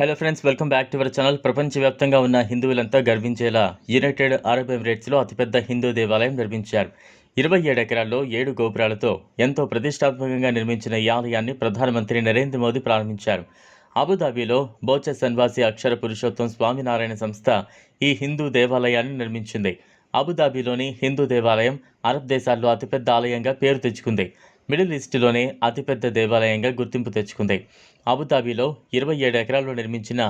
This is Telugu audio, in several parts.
Hello friends welcome back to our channel ప్రపంచవ్యాప్తంగా ఉన్న హిందువులంతా గర్వించేలా యునైటెడ్ అరబ్ ఎమిరేట్స్లో అతిపెద్ద హిందూ దేవాలయం నిర్మించారు. ఇరవై ఏడు ఎకరాల్లో ఏడు గోపురాలతో ఎంతో ప్రతిష్టాత్మకంగా నిర్మించిన ఈ ఆలయాన్ని ప్రధానమంత్రి నరేంద్ర మోదీ ప్రారంభించారు. అబుదాబిలో బోచ సన్వాసి అక్షర పురుషోత్తం స్వామినారాయణ సంస్థ ఈ హిందూ దేవాలయాన్ని నిర్మించింది. అబుదాబిలోని హిందూ దేవాలయం అరబ్ దేశాల్లో అతిపెద్ద ఆలయంగా పేరు తెచ్చుకుంది. మిడిల్ ఈస్ట్లోనే అతిపెద్ద దేవాలయంగా గుర్తింపు తెచ్చుకుంది. అబుదాబిలో ఇరవై ఏడు ఎకరాల్లో నిర్మించిన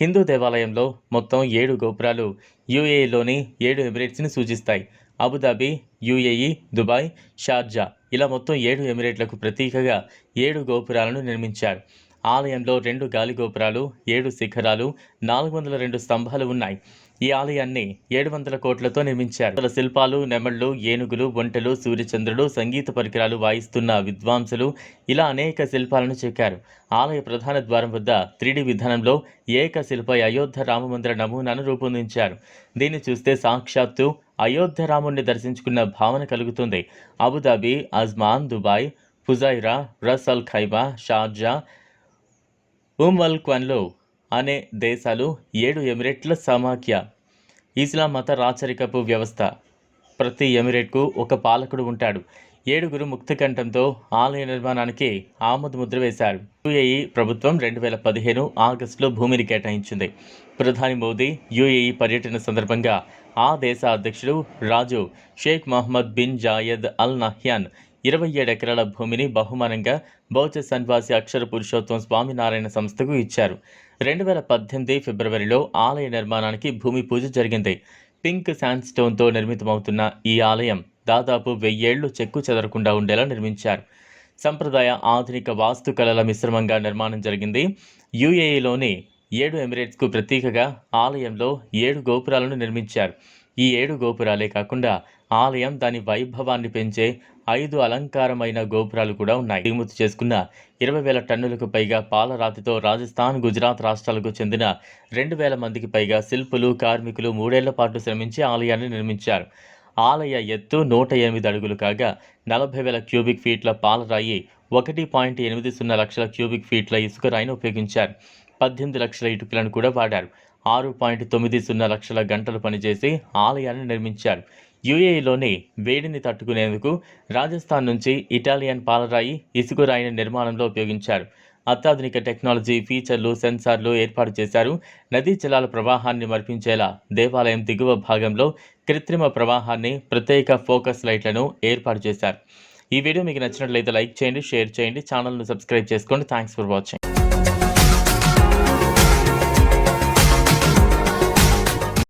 హిందూ దేవాలయంలో మొత్తం ఏడు గోపురాలు యూఏఈలోని ఏడు ఎమిరేట్స్ని సూచిస్తాయి. అబుదాబి యూఏఈ దుబాయ్ షార్జా ఇలా మొత్తం ఏడు ఎమిరేట్లకు ప్రతీకగా ఏడు గోపురాలను నిర్మించారు. ఆలయంలో రెండు గాలిగోపురాలు ఏడు శిఖరాలు నాలుగు వందల రెండు స్తంభాలు ఉన్నాయి. ఈ ఆలయాన్ని ఏడు వందల కోట్లతో నిర్మించారు. అసలు శిల్పాలు నెమళ్ళు ఏనుగులు ఒంటెలు సూర్యచంద్రుడు సంగీత పరికరాలు వాయిస్తున్న విద్వాంసులు ఇలా అనేక శిల్పాలను చెక్కారు. ఆలయ ప్రధాన ద్వారం వద్ద త్రీడీ విధానంలో ఏక శిల్ప అయోధ్య రామమందిర నమూనాను రూపొందించారు. దీన్ని చూస్తే సాక్షాత్తు అయోధ్య రాముణ్ణి దర్శించుకున్న భావన కలుగుతుంది. Abu Dhabi Ajman Dubai Fujairah Ras Al Khaimah Sharjah ఉమ్వల్క్వన్లో క్వన్లో అనే దేశాలు ఏడు ఎమిరేట్ల సమాఖ్య ఇస్లాం మత రాచరికపు వ్యవస్థ. ప్రతి ఎమిరేట్కు ఒక పాలకుడు ఉంటాడు. ఏడుగురు ముక్తకంఠంతో ఆలయ నిర్మాణానికి ఆమోద ముద్ర వేశారు. యుఏఈ ప్రభుత్వం రెండు వేల పదిహేను ఆగస్టులో భూమిని కేటాయించింది. ప్రధాని మోదీ యుఏఈ పర్యటన సందర్భంగా ఆ దేశ అధ్యక్షుడు రాజు Sheikh Mohammed bin Zayed Al Nahyan ఇరవై ఏడు ఎకరాల భూమిని బహుమానంగా బౌద్ధ సన్వాసి అక్షర పురుషోత్తం స్వామినారాయణ సంస్థకు ఇచ్చారు. రెండు వేల పద్దెనిమిది ఫిబ్రవరిలో ఆలయ నిర్మాణానికి భూమి పూజ జరిగింది. పింక్ శాండ్ స్టోన్తో నిర్మితమవుతున్న ఈ ఆలయం దాదాపు వెయ్యేళ్ళు చెక్కు చెదరకుండా ఉండేలా నిర్మించారు. సంప్రదాయ ఆధునిక వాస్తు కళల మిశ్రమంగా నిర్మాణం జరిగింది. యుఏఈలోని ఏడు ఎమిరేట్స్కు ప్రతీకగా ఆలయంలో ఏడు గోపురాలను నిర్మించారు. ఈ ఏడు గోపురాలే కాకుండా ఆలయం దాని వైభవాన్ని పెంచే ఐదు అలంకారమైన గోపురాలు కూడా ఉన్నాయి. దిగుమతి చేసుకున్న ఇరవై వేల టన్నులకు పైగా పాలరాతితో రాజస్థాన్ గుజరాత్ రాష్ట్రాలకు చెందిన రెండు వేల మందికి పైగా శిల్పులు కార్మికులు మూడేళ్ళ పాటు శ్రమించి ఆలయాన్ని నిర్మించారు. ఆలయ ఎత్తు నూట ఎనిమిది అడుగులు కాగా నలభై వేల క్యూబిక్ ఫీట్ల పాలరాయి ఒకటి పాయింట్ ఎనిమిది సున్నా లక్షల క్యూబిక్ ఫీట్ల ఇసుక రాయిని ఉపయోగించారు. పద్దెనిమిది లక్షల ఇటుకలను కూడా వాడారు. ఆరు పాయింట్ తొమ్మిది సున్నా లక్షల గంటలు పనిచేసి ఆలయాన్ని నిర్మించారు. యుఏఈలోని వేడిని తట్టుకునేందుకు రాజస్థాన్ నుంచి ఇటాలియన్ పాలరాయి ఇసుక రాయిని నిర్మాణంలో ఉపయోగించారు. అత్యాధునిక టెక్నాలజీ ఫీచర్లు సెన్సార్లు ఏర్పాటు చేశారు. నదీ జలాల ప్రవాహాన్ని మరిపించేలా దేవాలయం దిగువ భాగంలో కృత్రిమ ప్రవాహాన్ని ప్రత్యేక ఫోకస్ లైట్లను ఏర్పాటు చేశారు. ఈ వీడియో మీకు నచ్చినట్లయితే లైక్ చేయండి షేర్ చేయండి ఛానల్ను సబ్స్క్రైబ్ చేసుకోండి. Thanks for watching